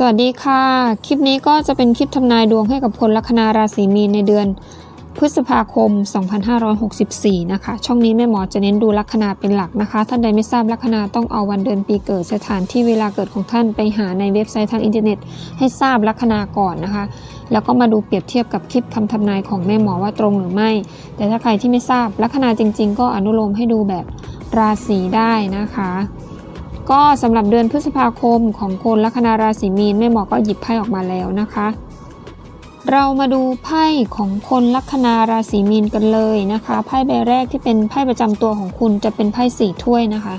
สวัสดีค่ะ คลิปนี้ก็จะเป็นคลิปทำนายดวงให้กับคนลัคนาราศีมีนในเดือน พฤษภาคม 2564 นะคะ ช่องนี้แม่หมอจะเน้นดูลัคนาเป็นหลักนะคะ ท่านใดไม่ทราบลัคนาต้องเอาวันเดือนปีเกิดสถานที่เวลาเกิดของท่านไปหาในเว็บไซต์ทางอินเทอร์เน็ต ให้ทราบลัคนาก่อนนะคะ แล้วก็มาดูเปรียบเทียบกับคลิปคำทำนายของแม่หมอว่าตรงหรือไม่ แต่ถ้าใครที่ไม่ทราบลัคนาจริง ๆ ก็อนุโลมให้ดูแบบราศีได้นะคะ ก็สำหรับเดือนพฤษภาคมของคนลัคนาราศีมีนแม่หมอก็หยิบไพ่ออกมาแล้วนะคะ เรามาดูไพ่ของคนลัคนาราศีมีนกันเลยนะคะไพ่ใบแรกที่เป็นไพ่ประจำตัวของคุณจะเป็นไพ่สี่ถ้วยนะคะ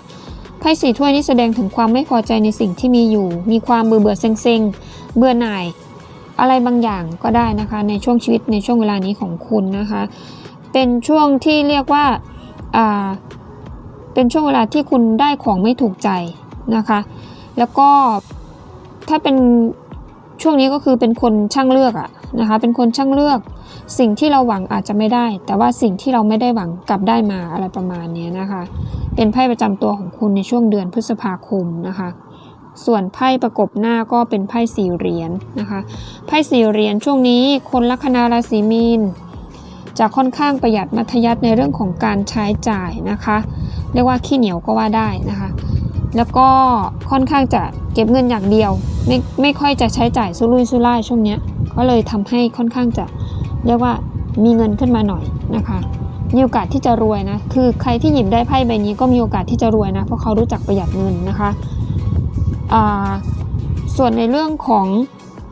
ไพ่สี่ถ้วยนี่แสดงถึงความไม่พอใจในสิ่งที่มีอยู่ มีความเบื่อเบื่อเซ็งเซ็งเบื่อหน่าย อะไรบางอย่างก็ได้นะคะ ในช่วงชีวิตในช่วงเวลานี้ของคุณนะคะ เป็นช่วงที่เรียกว่าอ่า เป็นช่วงเวลาที่คุณได้ของไม่ถูกใจนะคะ แล้วก็ถ้าเป็นช่วงนี้ก็คือเป็นคนช่างเลือกอะนะคะ เป็นคนช่างเลือก สิ่งที่เราหวังอาจจะไม่ได้ แต่ว่าสิ่งที่เราไม่ได้หวังกลับได้มาอะไรประมาณนี้นะคะ เป็นไพ่ประจำตัวของคุณในช่วงเดือนพฤษภาคมนะคะ ส่วนไพ่ประกบหน้าก็เป็นไพ่สี่เหรียญนะคะ ไพ่สี่เหรียญช่วงนี้คนลัคนาราศีมีน จะค่อนข้างประหยัดมัธยัติในเรื่องของการใช้จ่ายนะคะ เรียกว่าขี้เหนียวก็ว่าได้นะคะ แล้วก็ค่อนข้างจะเก็บเงินอย่างเดียว ไม่ไม่ค่อยจะใช้จ่ายสุรุ่ยสุร่ายช่วงเนี้ยก็เลยทำให้ค่อนข้างจะเรียกว่ามีเงินขึ้นมาหน่อยนะคะมีโอกาสที่จะรวยนะ คือใครที่หยิบได้ไพ่ใบนี้ก็มีโอกาสที่จะรวยนะ เพราะเขารู้จักประหยัดเงินนะคะอ่าส่วนในเรื่องของ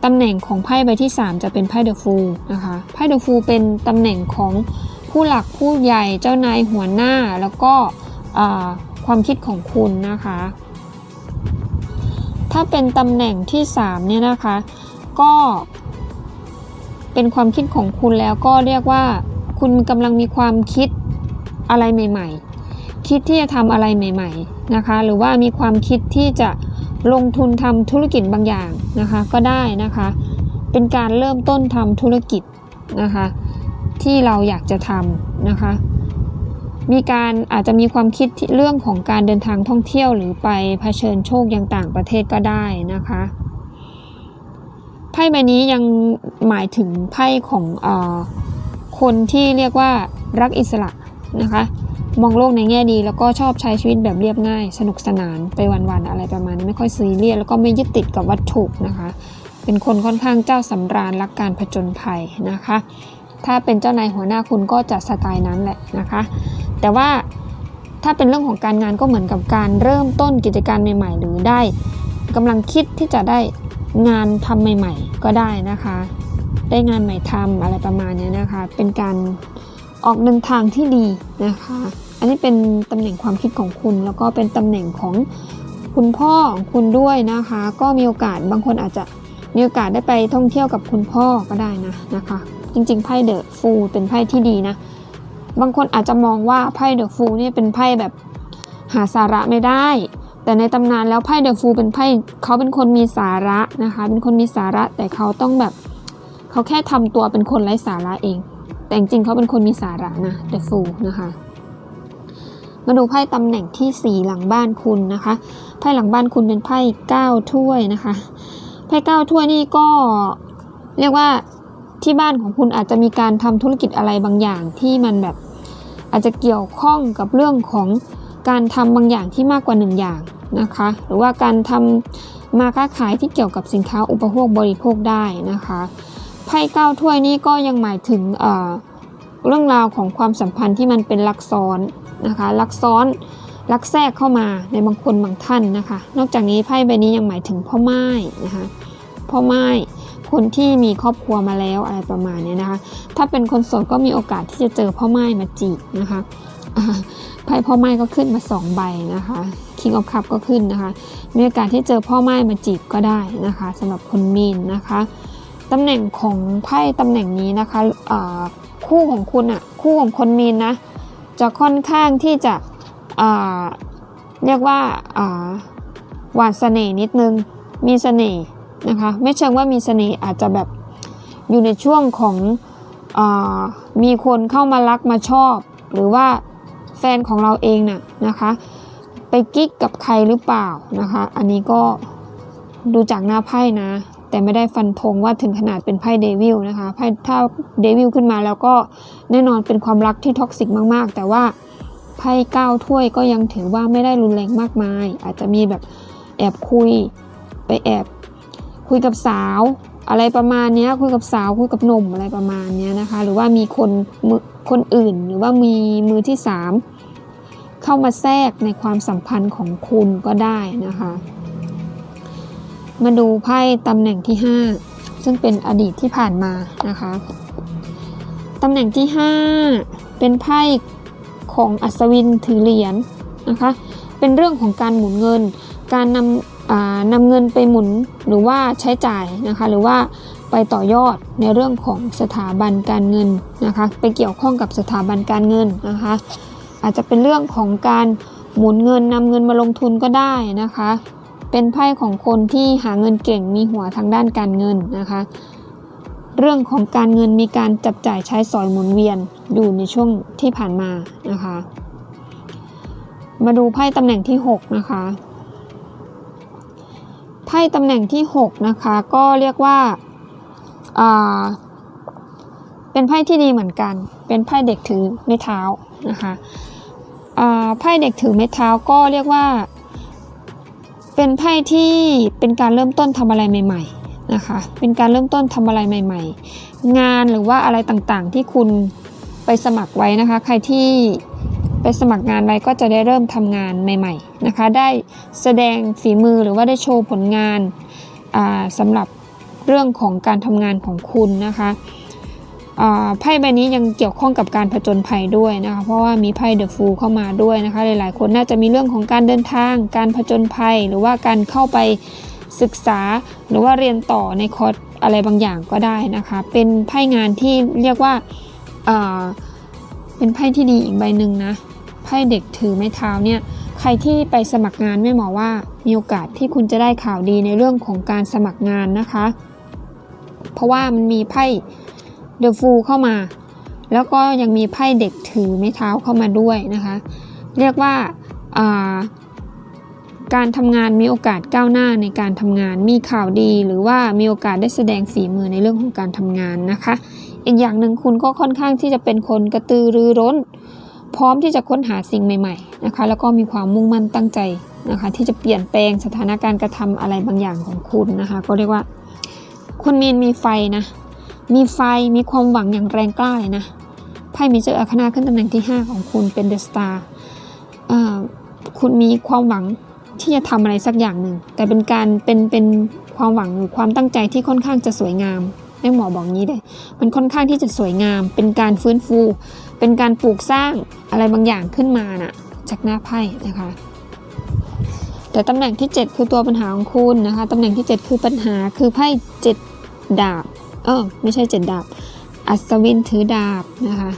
ตำแหน่งของไพ่ใบที่ 3 จะเป็นไพ่เดอะฟูลนะคะไพ่เดอะฟูลเป็นตำแหน่งของผู้หลักผู้ใหญ่เจ้านายหัวหน้าแล้วก็ความคิดของคุณนะคะ ถ้าเป็นตำแหน่งที่ 3 เนี่ยนะคะ ก็เป็นความคิดของคุณแล้วก็เรียกว่า คุณกำลังมีความคิดอะไรใหม่ ๆ คิดที่จะทำอะไรใหม่ ๆนะคะ หรือว่ามีความคิดที่จะ ลงทุนทำธุรกิจบางอย่างนะคะก็ได้นะคะ เป็นการเริ่มต้นทำธุรกิจนะคะที่เราอยากจะทำนะคะ มีการอาจจะมีความคิดเรื่องของการเดินทางท่องเที่ยวหรือไปเผชิญโชคยังต่างประเทศก็ได้นะคะไพ่ใบนี้ยังหมายถึงไพ่ของเออคนที่เรียกว่ารักอิสระนะคะ มองโลกในแง่ดี แล้วก็ชอบใช้ชีวิตแบบเรียบง่าย สนุกสนานไปวันๆอะไรประมาณนี้ไม่ค่อยซีเรียสแล้วก็ไม่ยึดติดกับวัตถุนะคะ เป็นคนค่อนข้างเจ้าสำราญรักการผจญภัยนะคะ ถ้าเป็นเจ้านายหัวหน้าคุณก็จะสไตล์นั้นแหละนะคะ แต่ว่าถ้าเป็นเรื่องของการงานก็เหมือนกับการเริ่มต้นกิจการใหม่ ๆ หรือได้กำลังคิดที่จะได้งานทำใหม่ ๆ ก็ได้นะคะ ได้งานใหม่ทำอะไรประมาณนี้นะคะ เป็นการออกเดินทางที่ดีนะคะ นนี้เป็นตำแหน่งความคิดของคุณ แล้วก็เป็นตำแหน่งของคุณพ่อของคุณด้วยนะคะ ก็มีโอกาสบางคนอาจจะมีโอกาสได้ไปท่องเที่ยวกับคุณพ่อก็ได้นะนะคะ จริงๆไพ่เดอะฟูเป็นไพ่ที่ดีนะ บางคนอาจจะมองว่าไพ่เดอะฟูเนี่ยเป็นไพ่แบบหาสาระไม่ได้ แต่ในตำนานแล้วไพ่เดอะฟูเป็นไพ่เขาเป็นคนมีสาระนะคะ เป็นคนมีสาระแต่เขาต้องแบบเขาแค่ทำตัวเป็นคนไร้สาระเอง แต่จริงๆเขาเป็นคนมีสาระนะเดอะฟูนะคะ มาดูไพ่ตำแหน่งที่ 4 หลังบ้านคุณนะคะ ไพ่หลังบ้านคุณเป็นไพ่9ถ้วยนะคะ ไพ่9ถ้วยนี่ก็เรียกว่าที่บ้านของคุณอาจจะมีการทำธุรกิจอะไรบางอย่างที่มันแบบอาจจะเกี่ยวข้องกับเรื่องของการทำบางอย่างที่มากกว่าหนึ่งอย่างนะคะ หรือว่าการทำมาค้าขายที่เกี่ยวกับสินค้าอุปโภคบริโภคได้นะคะไพ่เก้าถ้วยนี่ก็ยังหมายถึงเเรื่องราวของความสัมพันธ์ที่มันเป็นลักซ้อน นะคะลักซ้อนลักแทรกเข้ามาในบางคนบางท่านนะคะ นอกจากนี้ไพ่ใบนี้ยังหมายถึงพ่อไม้นะคะพ่อไม้คนที่มีครอบครัวมาแล้วอะไรประมาณนี้นะคะ ถ้าเป็นคนโสดก็มีโอกาสที่จะเจอพ่อไม้มาจีบนะคะไพ่พ่อไม้ก็ขึ้นมา 2 ใบนะคะ King of Cup ก็ขึ้นนะคะ มีโอกาสที่เจอพ่อไม้มาจีบก็ได้นะคะสำหรับคนมีนนะคะตำแหน่งของไพ่ตำแหน่งนี้นะคะคู่ของคุณอะคู่ของคนมีนนะ จะค่อนข้างที่จะเรียกว่าหวานเสน่ห์นิดนึง มีเสน่ห์นะคะ ไม่เชิงว่ามีเสน่ห์อาจจะแบบอยู่ในช่วงของอมีคนเข้ามารักมาชอบ หรือว่าแฟนของเราเองน่ะนะคะ ไปกิ๊กกับใครหรือเปล่านะคะ อันนี้ก็ดูจากหน้าไพ่นะ แต่ไม่ได้ฟันธงว่าถึงขนาดเป็นไพ่เดวิลนะคะไพ่ถ้าเดวิลขึ้นมาแล้วก็แน่นอนเป็นความรักที่ท็อกซิกมากๆ แต่ว่าไพ่เก้าถ้วยก็ยังถือว่าไม่ได้รุนแรงมากมาย อาจจะมีแบบแอบคุยไปแอบคุยกับสาว อะไรประมาณนี้คุยกับสาวคุยกับหนุ่มอะไรประมาณนี้นะคะ หรือว่ามีคนมือคนอื่น หรือว่ามีมือที่สามเข้ามาแทรกในความสัมพันธ์ของคุณก็ได้นะคะ มาดูไพ่ตำแหน่งที่ 5 ซึ่งเป็นอดีตที่ผ่านมานะคะตำแหน่งที่ 5 เป็นไพ่ของอัศวินถือเหรียญนะคะ เป็นเรื่องของการหมุนเงิน การนำนำเงินไปหมุนหรือว่าใช้จ่ายนะคะ หรือว่าไปต่อยอดในเรื่องของสถาบันการเงินนะคะ ไปเกี่ยวข้องกับสถาบันการเงินนะคะ อาจจะเป็นเรื่องของการหมุนเงินนำเงินมาลงทุนก็ได้นะคะ เป็นไพ่ของคนที่หาเงินเก่งมีหัวทางด้านการเงินนะคะ เรื่องของการเงินมีการจับจ่ายใช้สอยหมุนเวียนอยู่ในช่วงที่ผ่านมานะคะ มาดูไพ่ตำแหน่งที่ 6 นะคะ ไพ่ตำแหน่งที่ 6 นะคะ ก็เรียกว่าาเป็นไพ่ที่ดีเหมือนกัน เป็นไพ่เด็กถือไม้เท้านะคะไพ่เด็กถือไม้เท้าก็เรียกว่า เป็นไพ่ที่เป็นการเริ่มต้นทำอะไรใหม่ ๆนะคะ เป็นการเริ่มต้นทำอะไรใหม่ ๆ งานหรือว่าอะไรต่างๆ ที่คุณไปสมัครไว้นะคะ ใครที่ไปสมัครงานไว้ก็จะได้เริ่มทำงานใหม่ ๆนะคะ ได้แสดงฝีมือหรือว่าได้โชว์ผลงานอ่าสำหรับเรื่องของการทำงานของคุณนะคะ ไพ่ใบนี้ยังเกี่ยวข้องกับการผจญภัยด้วยนะคะ เพราะว่ามีไพ่เดอะฟูลเข้ามาด้วยนะคะ หลายๆ คนน่าจะมีเรื่องของการเดินทาง การผจญภัย หรือว่าการเข้าไปศึกษา หรือว่าเรียนต่อในคอร์สอะไรบางอย่างก็ได้นะคะ เป็นไพ่งานที่เรียกว่าอ่าเป็นไพ่ที่ดีอีกใบหนึ่งนะ ไพ่เด็กถือไม้เท้าเนี่ย ใครที่ไปสมัครงานไม่หมอว่ามีโอกาสที่คุณจะได้ข่าวดีในเรื่องของการสมัครงานนะคะ เพราะว่ามันมีไพ่ เดอะฟูเข้ามา แล้วก็ยังมีไพ่เด็กถือไม้เท้าเข้ามาด้วยนะคะ เรียกว่าาการทำงานมีโอกาสก้าวหน้าในการทำงานมีข่าวดี หรือว่ามีโอกาสได้แสดงฝีมือในเรื่องของการทำงานนะคะ อีกอย่างหนึ่งคุณก็ค่อนข้างที่จะเป็นคนกระตือรือร้น พร้อมที่จะค้นหาสิ่งใหม่ๆนะคะ แล้วก็มีความมุ่งมั่นตั้งใจนะคะ ที่จะเปลี่ยนแปลงสถานการณ์กระทำอะไรบางอย่างของคุณนะคะ ก็เรียกว่า คุณมีนมีไฟนะ มีไฟมีความหวังอย่างแรงกล้าเลยนะไพ่มีเจออาคนาขึ้นตำแหน่งที่ 5 ของคุณเป็นเดอะสตาร์คุณมีความหวังที่จะทำอะไรสักอย่างหนึ่ง แต่เป็นการเป็นเป็นความหวังหรือความตั้งใจที่ค่อนข้างจะสวยงามแม่หมอบอกงี้เลยมันค่อนข้างที่จะสวยงาม เป็นการฟื้นฟู เป็นการปลูกสร้างอะไรบางอย่างขึ้นมาน่ะจากหน้าไพ่นะคะแต่ตำแหน่งที่ 7 คือตัวปัญหาของคุณนะคะตำแหน่งที่ 7 คือปัญหาคือไพ่เจ็ดดาบ เออไม่ใช่เจ็ดดาบ อัศวินถือดาบนะคะ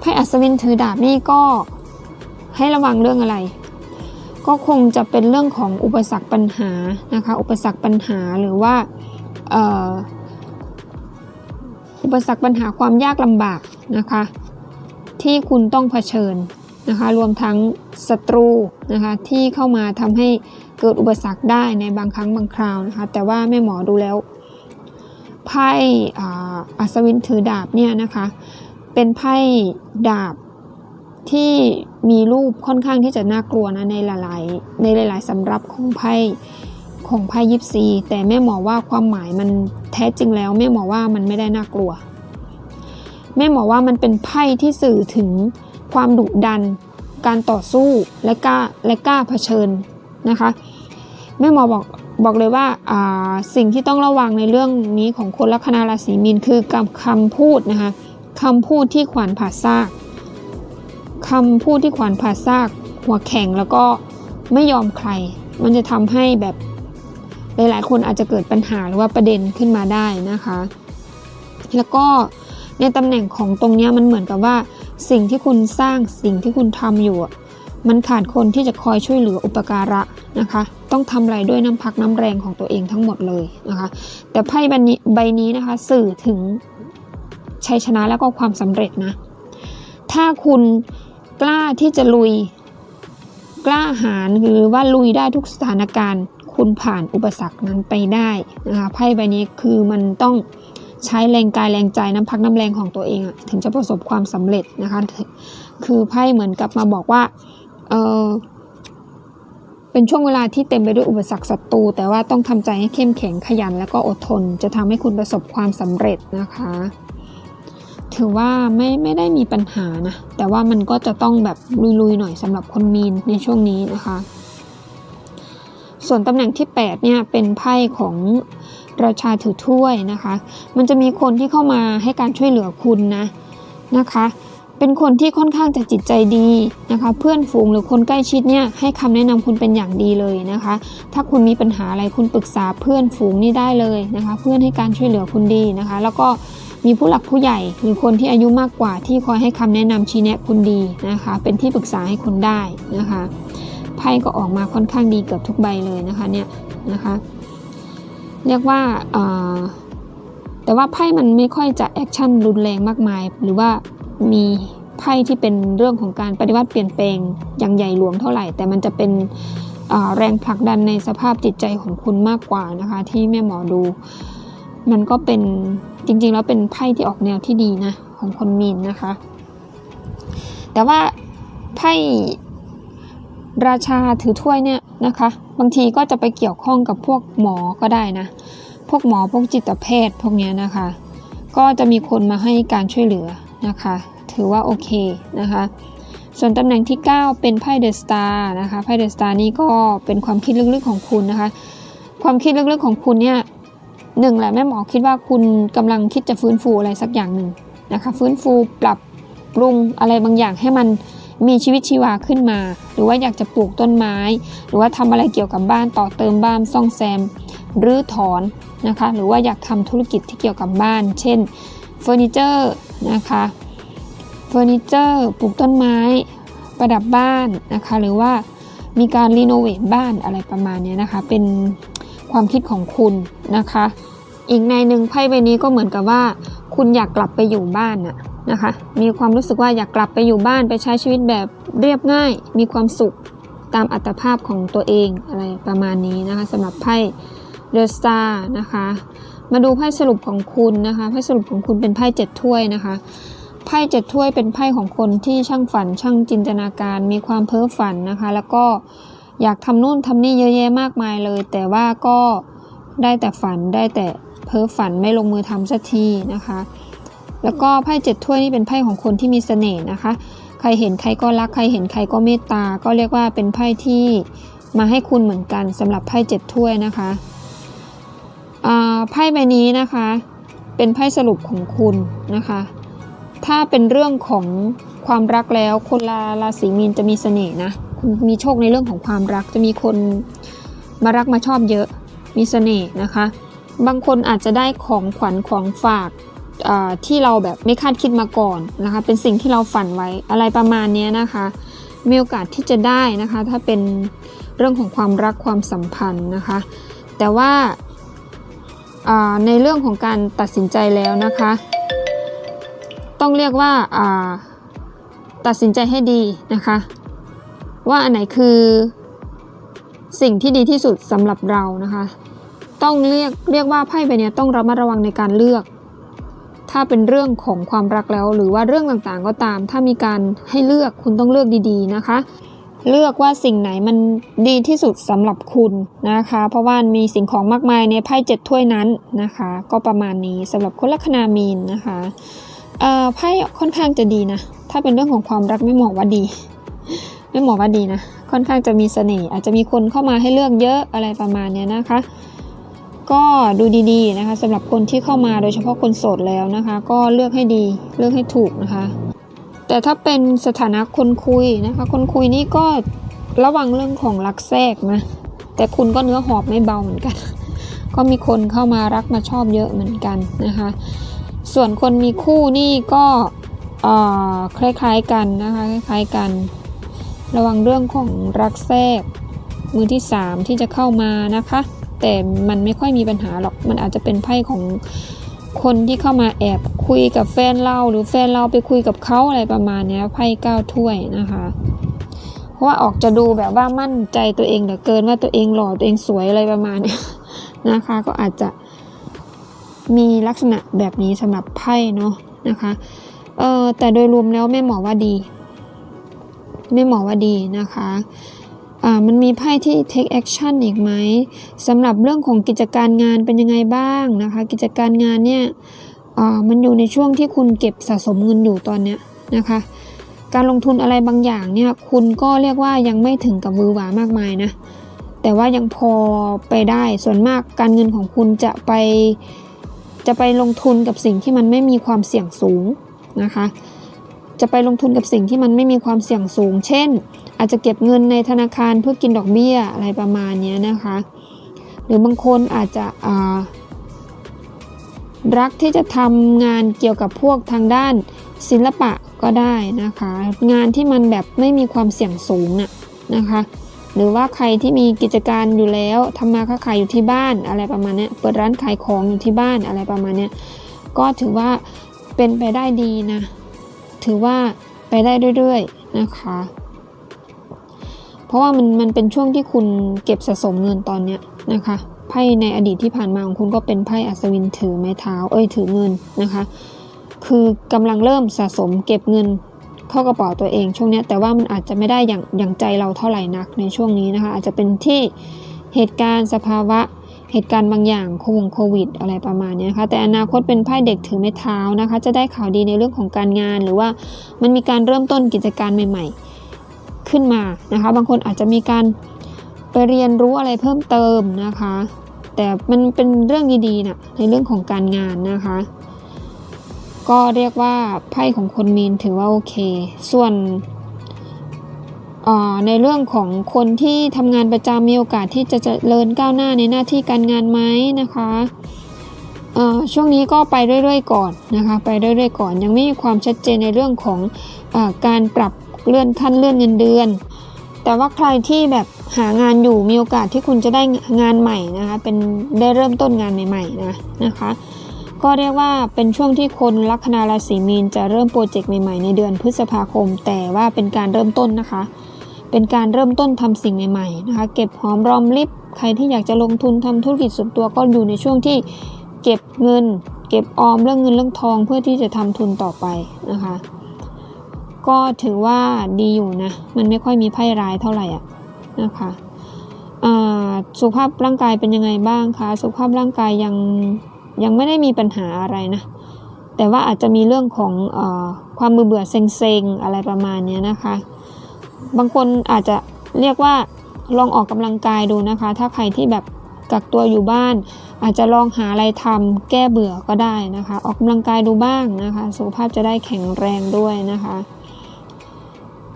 ไพ่อัศวินถือดาบนี่ก็ให้ระวังเรื่องอะไร ก็คงจะเป็นเรื่องของอุปสรรคปัญหานะคะอุปสรรคปัญหาหรือว่าอุปสรรคปัญหาความยากลำบากนะคะ ที่คุณต้องเผชิญนะคะรวมทั้งศัตรูนะคะที่เข้ามาทำให้เกิดอุปสรรคได้ในบางครั้งบางคราวนะคะแต่ว่าแม่หมอดูแล้ว ไพ่อัศวินถือดาบเนี่ยนะคะ เป็นไพ่ดาบที่มีรูปค่อนข้างที่จะน่ากลัวนะในหลายๆในหลาย ๆสำรับของไพ่ของไพ่ยิปซีแต่แม่หมอว่าความหมายมันแท้จริงแล้วแม่หมอว่ามันไม่ได้น่ากลัว แม่หมอว่ามันเป็นไพ่ที่สื่อถึงความดุดัน การต่อสู้และกล้าและกล้าเผชิญนะคะ แม่หมอบอก บอกเลยว่าาสิ่งที่ต้องระวังในเรื่องนี้ของคนลัคนาราศีมีนคือกับคำพูดนะคะคำพูดที่ขวานผ่าซากคำพูดที่ขวานผ่าซาก หัวแข็งแล้วก็ไม่ยอมใคร มันจะทำให้แบบหลายๆ คนอาจจะเกิดปัญหาหรือว่าประเด็นขึ้นมาได้นะคะ แล้วก็ในตำแหน่งของตรงนี้มันเหมือนกับว่า สิ่งที่คุณสร้างสิ่งที่คุณทำอยู่ มันขาดคนที่จะคอยช่วยเหลืออุปการะนะคะ ต้องทำอะไรด้วยน้ำพักน้ำแรงของตัวเองทั้งหมดเลยนะคะ แต่ไพ่ใบนี้ใบนี้นะคะสื่อถึงชัยชนะแล้วก็ความสำเร็จนะ ถ้าคุณกล้าที่จะลุยกล้าหาญหรือว่าลุยได้ทุกสถานการณ์คคุณผ่านอุปสรรคนั้นไปได้นะคะไพ่ใบนี้คือมันต้องใช้แรงกายแรงใจน้ำพักน้ำแรงของตัวเองอะถึงจะประสบความสำเร็จนะคะ คือไพ่เหมือนกับมาบอกว่า เออเป็นช่วงเวลาที่เต็มไปด้วยอุปสรรคศัตรูแต่ว่าต้องทำใจให้เข้มแข็งขยัน แล้วก็อดทน จะทำให้คุณประสบความสำเร็จนะคะ ถือว่าไม่ไม่ได้มีปัญหานะ แต่ว่ามันก็จะต้องแบบลุยๆหน่อยสำหรับคนมีนในช่วงนี้นะคะ ส่วนตำแหน่งที่ 8 เนี่ยเป็นไพ่ของราชาถือถ้วยนะคะ มันจะมีคนที่เข้ามาให้การช่วยเหลือคุณนะนะคะ เป็นคนที่ค่อนข้างจะจิตใจดีนะคะ เพื่อนฝูงหรือคนใกล้ชิดเนี่ยให้คำแนะนำคุณเป็นอย่างดีเลยนะคะ ถ้าคุณมีปัญหาอะไรคุณปรึกษาเพื่อนฝูงนี่ได้เลยนะคะ เพื่อนให้การช่วยเหลือคุณดีนะคะ แล้วก็มีผู้หลักผู้ใหญ่หรือคนที่อายุมากกว่าที่คอยให้คำแนะนำชี้แนะคุณดีนะคะ เป็นที่ปรึกษาให้คุณได้นะคะไพ่ก็ออกมาค่อนข้างดีเกือบทุกใบเลยนะคะเนี่ยนะคะเรียกว่าแต่ว่าไพ่มันไม่ค่อยจะแอคชั่นรุนแรงมากมาย หรือว่า มีไพ่ที่เป็นเรื่องของการปฏิวัติเปลี่ยนแปลงอย่างใหญ่หลวงเท่าไหร่ แต่มันจะเป็นแรงผลักดันในสภาพจิตใจของคุณมากกว่านะคะ ที่แม่หมอดู มันก็เป็นจริงๆแล้วเป็นไพ่ที่ออกแนวที่ดีนะของคนมีนนะคะ แต่ว่าไพ่ราชาถือถ้วยเนี่ยนะคะ บางทีก็จะไปเกี่ยวข้องกับพวกหมอก็ได้นะ พวกหมอพวกจิตแพทย์พวกเนี้ยนะคะ ก็จะมีคนมาให้การช่วยเหลือ นะคะ ถือว่าโอเคนะคะ ส่วนตำแหน่งที่ 9 เป็นไพ่เดอะสตาร์นะคะไพ่เดอะสตาร์นี่ก็เป็นความคิดลึกๆของคุณนะคะ ความคิดลึกๆของคุณเนี่ยหนึ่งแหละแม่หมอคิดว่าคุณกำลังคิดจะฟื้นฟูอะไรสักอย่างหนึ่งนะคะ ฟื้นฟูปรับปรุงอะไรบางอย่างให้มันมีชีวิตชีวาขึ้นมา หรือว่าอยากจะปลูกต้นไม้ หรือว่าทำอะไรเกี่ยวกับบ้านต่อเติมบ้านซ่องแซมหรือถอนนะคะ หรือว่าอยากทำธุรกิจที่เกี่ยวกับบ้าน เช่นเฟอร์นิเจอร์ นะคะเฟอร์นิเจอร์ปลูกต้นไม้ ประดับบ้านนะคะ หรือว่ามีการรีโนเวทบ้านอะไรประมาณนี้นะคะ เป็นความคิดของคุณนะคะ อีกในหนึ่งไพ่ใบนี้ก็เหมือนกับว่า คุณอยากกลับไปอยู่บ้านน่ะนะคะ มีความรู้สึกว่าอยากกลับไปอยู่บ้านไปใช้ชีวิตแบบเรียบง่าย มีความสุขตามอัตภาพของตัวเองอะไรประมาณนี้นะคะสำหรับไพ่เดอะสตาร์นะคะ มาดูไพ่สรุปของคุณนะคะไพ่สรุปของคุณเป็นไพ่เจ็ดถ้วยนะคะไพ่เจ็ดถ้วยเป็นไพ่ของคนที่ช่างฝันช่างจินตนาการ มีความเพ้อฝันนะคะ แล้วก็อยากทำนู่นทำนี่เยอะแยะมากมายเลย แต่ว่าก็ได้แต่ฝันได้แต่เพ้อฝันไม่ลงมือทำสักทีนะคะ แล้วก็ไพ่เจ็ดถ้วยนี่เป็นไพ่ของคนที่มีเสน่ห์นะคะ ใครเห็นใครก็รักใครเห็นใครก็เมตตา ก็เรียกว่าเป็นไพ่ที่มาให้คุณเหมือนกันสำหรับไพ่เจ็ดถ้วยนะคะ ไพ่ใบนี้นะคะ เป็นไพ่สรุปของคุณนะคะ ถ้าเป็นเรื่องของความรักแล้วคนราราศีมีนจะมีเสน่ห์นะคุณมีโชคในเรื่องของความรักจะมีคนมารักมาชอบเยอะมีเสน่ห์นะคะ บางคนอาจจะได้ของขวัญของฝากที่เราแบบไม่คาดคิดมาก่อนนะคะ เป็นสิ่งที่เราฝันไว้อะไรประมาณนี้นะคะ มีโอกาสที่จะได้นะคะ ถ้าเป็นเรื่องของความรักความสัมพันธ์นะคะ แต่ว่า ในเรื่องของการตัดสินใจแล้วนะคะ ต้องเรียกว่าาตัดสินใจให้ดีนะคะ ว่าอันไหนคือสิ่งที่ดีที่สุดสำหรับเรานะคะ ต้องเรียกเรียกว่าไพ่ใบนี้ต้องระมัดระวังในการเลือก ถ้าเป็นเรื่องของความรักแล้ว หรือว่าเรื่องต่างๆก็ตาม ถ้ามีการให้เลือกคุณต้องเลือกดีๆนะคะ เลือกว่าสิ่งไหนมันดีที่สุดสำหรับคุณนะคะ เพราะว่ามีสิ่งของมากมายในไพ่เจ็ดถ้วยนั้นนะคะ ก็ประมาณนี้สำหรับคนลัคนามีนนะคะไพ่ค่อนข้างจะดีนะ ถ้าเป็นเรื่องของความรักไม่เหมาะว่าดี ไม่เหมาะว่าดีนะ ค่อนข้างจะมีเสน่ห์อาจจะมีคนเข้ามาให้เลือกเยอะอะไรประมาณนี้นะคะ ก็ดูดีๆนะคะสำหรับคนที่เข้ามาโดยเฉพาะคนโสดแล้วนะคะ ก็เลือกให้ดีเลือกให้ถูกนะคะ แต่ถ้าเป็นสถานะคนคุยนะคะ คนคุยนี่ก็ระวังเรื่องของรักแทรกนะแต่คุณก็เนื้อหอบไม่เบาเหมือนกัน ก็มีคนเข้ามารักมาชอบเยอะเหมือนกันนะคะ ส่วนคนมีคู่นี่ก็คล้ายๆกันนะคะคล้ายๆกัน ระวังเรื่องของรักแทรกมือที่สามที่จะเข้ามานะคะ แต่มันไม่ค่อยมีปัญหาหรอกมันอาจจะเป็นไพ่ของ คนที่เข้ามาแอบคุยกับแฟนเราหรือแฟนเราไปคุยกับเขาอะไรประมาณนี้ไพ่เก้าถ้วยนะคะ เพราะว่าออกจะดูแบบว่ามั่นใจตัวเองเหลือเกินว่าตัวเองหล่อตัวเองสวยอะไรประมาณนี้นะคะ ก็อาจจะมีลักษณะแบบนี้สำหรับไพ่เนาะนะคะเออแต่โดยรวมแล้วแม่หมอว่าดี แม่หมอว่าดีนะคะ มันมีไพ่ที่ take action อีกไหมสำหรับเรื่องของกิจการงานเป็นยังไงบ้างนะคะ กิจการงานเนี่ยอ่ามันอยู่ในช่วงที่คุณเก็บสะสมเงินอยู่ตอนเนี้ยนะคะ การลงทุนอะไรบางอย่างเนี่ยคุณก็เรียกว่ายังไม่ถึงกับวือหวามากมายนะแต่ว่ายังพอไปได้ส่วนมากการเงินของคุณจะไปจะไปลงทุนกับสิ่งที่มันไม่มีความเสี่ยงสูงนะคะ จะไปลงทุนกับสิ่งที่มันไม่มีความเสี่ยงสูง เช่น อาจจะเก็บเงินในธนาคารเพื่อกินดอกเบี้ยอะไรประมาณนี้นะคะ หรือบางคนอาจจะรักที่จะทำงานเกี่ยวกับพวกทางด้านศิลปะก็ได้นะคะ งานที่มันแบบไม่มีความเสี่ยงสูงน่ะนะคะ หรือว่าใครที่มีกิจการอยู่แล้วทำมาค้าขายอยู่ที่บ้านอะไรประมาณนี้เปิดร้านขายของอยู่ที่บ้านอะไรประมาณนี้ก็ถือว่าเป็นไปได้ดีนะ ถือว่าไปได้เรื่อยๆนะคะ เพราะว่ามันมันเป็นช่วงที่คุณเก็บสะสมเงินตอนเนี้ยนะคะไพ่ในอดีตที่ผ่านมาของคุณก็เป็นไพ่อัศวินถือไม้เท้าเอ้ยถือเงินนะคะ คือกำลังเริ่มสะสมเก็บเงินเข้ากระเป๋าตัวเองช่วงนี้แต่ว่ามันอาจจะไม่ได้อย่างอย่างใจเราเท่าไหร่นักในช่วงนี้นะคะ อาจจะเป็นที่เหตุการณ์สภาวะ เหตุการณ์บางอย่างโควงโควิด อะไรประมาณนี้นะคะแต่อนาคตเป็นไพ่เด็กถือไม้เท้านะคะ จะได้ข่าวดีในเรื่องของการงาน หรือว่ามันมีการเริ่มต้นกิจการใหม่ ๆ ขึ้นมานะคะ บางคนอาจจะมีการไปเรียนรู้อะไรเพิ่มเติมนะคะ แต่มันเป็นเรื่องดีๆนะในเรื่องของการงานนะคะ ก็เรียกว่าไพ่ของคนมีนถือว่าโอเค ส่วน ในเรื่องของคนที่ทำงานประจำมีโอกาสที่จะเจริญก้าวหน้าในหน้าที่การงานไหมนะคะช่วงนี้ก็ไปเรื่อยๆก่อนนะคะไปเรื่อยๆก่อน ยังไม่มีความชัดเจนในเรื่องของอการปรับเลื่อนขั้นเลื่อนเงินเดือน แต่ว่าใครที่แบบหางานอยู่มีโอกาสที่คุณจะได้งานใหม่นะคะเป็นได้เริ่มต้นงานใหม่ๆนะนะคะก็เรียกว่าเป็นช่วงที่คนลัคนาราศีมีนจะเริ่มโปรเจกต์ใหม่ๆ ในเดือนพฤษภาคม แต่ว่าเป็นการเริ่มต้นนะคะ เป็นการเริ่มต้นทำสิ่งใหม่ๆนะคะ เก็บหอมรอมริบ ใครที่อยากจะลงทุนทำธุรกิจส่วนตัวก็อยู่ในช่วงที่เก็บเงิน เก็บออมเรื่องเงินเรื่องทองเพื่อที่จะทำทุนต่อไปนะคะ ก็ถือว่าดีอยู่นะ มันไม่ค่อยมีไพ่ร้ายเท่าไหร่อะนะคะสุขภาพร่างกายเป็นยังไงบ้างคะสุขภาพร่างกายยังยังไม่ได้มีปัญหาอะไรนะแต่ว่าอาจจะมีเรื่องของอความมือเบื่อเซ็งๆอะไรประมาณนี้นะคะ บางคนอาจจะเรียกว่าลองออกกำลังกายดูนะคะ ถ้าใครที่แบบกักตัวอยู่บ้าน อาจจะลองหาอะไรทำแก้เบื่อก็ได้นะคะ ออกกำลังกายดูบ้างนะคะ สุขภาพจะได้แข็งแรงด้วยนะคะ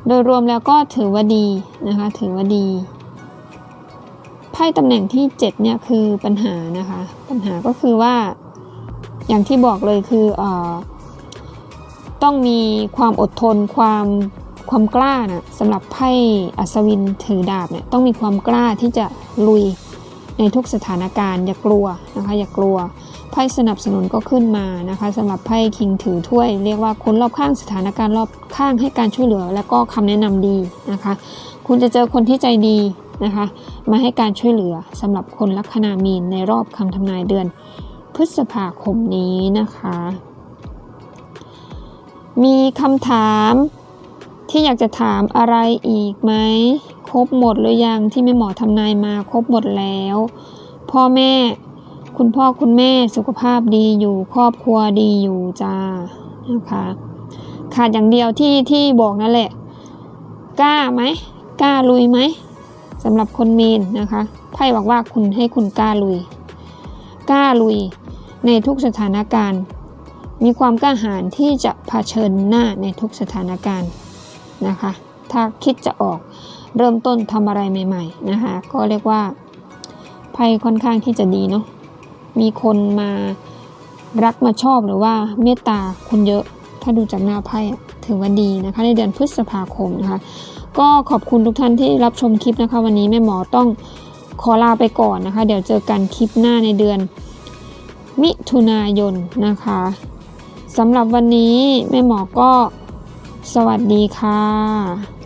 โดยรวมแล้วก็ถือว่าดีนะคะ ถือว่าดีไพ่ตำแหน่งที่ 7 เนี่ยคือปัญหานะคะ ปัญหาก็คือว่าอย่างที่บอกเลยคืออต้องมีความอดทนความ ความกล้านะสำหรับไพ่อัศวินถือดาบเนี่ยต้องมีความกล้าที่จะลุยในทุกสถานการณ์อย่ากลัวนะคะอย่ากลัวไพ่สนับสนุนก็ขึ้นมานะคะสำหรับไพ่คิงถือถ้วย เรียกว่าคนรอบข้างสถานการณ์รอบข้างให้การช่วยเหลือ และก็คำแนะนำดีนะคะ คุณจะเจอคนที่ใจดีนะคะ มาให้การช่วยเหลือสำหรับคนลัคนามีนในรอบคำทำนายเดือน พฤษภาคมนี้นะคะ มีคำถาม ที่อยากจะถามอะไรอีกไหมครบหมดหรือยังที่แม่หมอทำนายมาครบหมดแล้ว พ่อแม่ คุณพ่อคุณแม่สุขภาพดีอยู่ครอบครัวดีอยู่จ้านะคะขาดอย่างเดียวที่ที่บอกนั่นแหละ กล้าไหมกล้าลุยไหมสำหรับคนมีนนะคะไพ่บอกว่าคุณให้คุณกล้าลุย กล้าลุยในทุกสถานการณ์ มีความกล้าหาญที่จะเผชิญหน้าในทุกสถานการณ์ นะคะ ถ้าคิดจะออกเริ่มต้นทำอะไรใหม่ๆนะคะ ก็เรียกว่าไพ่ค่อนข้างที่จะดีเนาะ มีคนมารักมาชอบหรือว่าเมตตาคุณเยอะ ถ้าดูจากหน้าไพ่ถือว่าดีนะคะ ในเดือนพฤษภาคมนะคะ ก็ขอบคุณทุกท่านที่รับชมคลิปนะคะ วันนี้แม่หมอต้องขอลาไปก่อนนะคะ เดี๋ยวเจอกันคลิปหน้าในเดือนมิถุนายนนะคะสำหรับวันนี้แม่หมอก็ สวัสดีค่ะ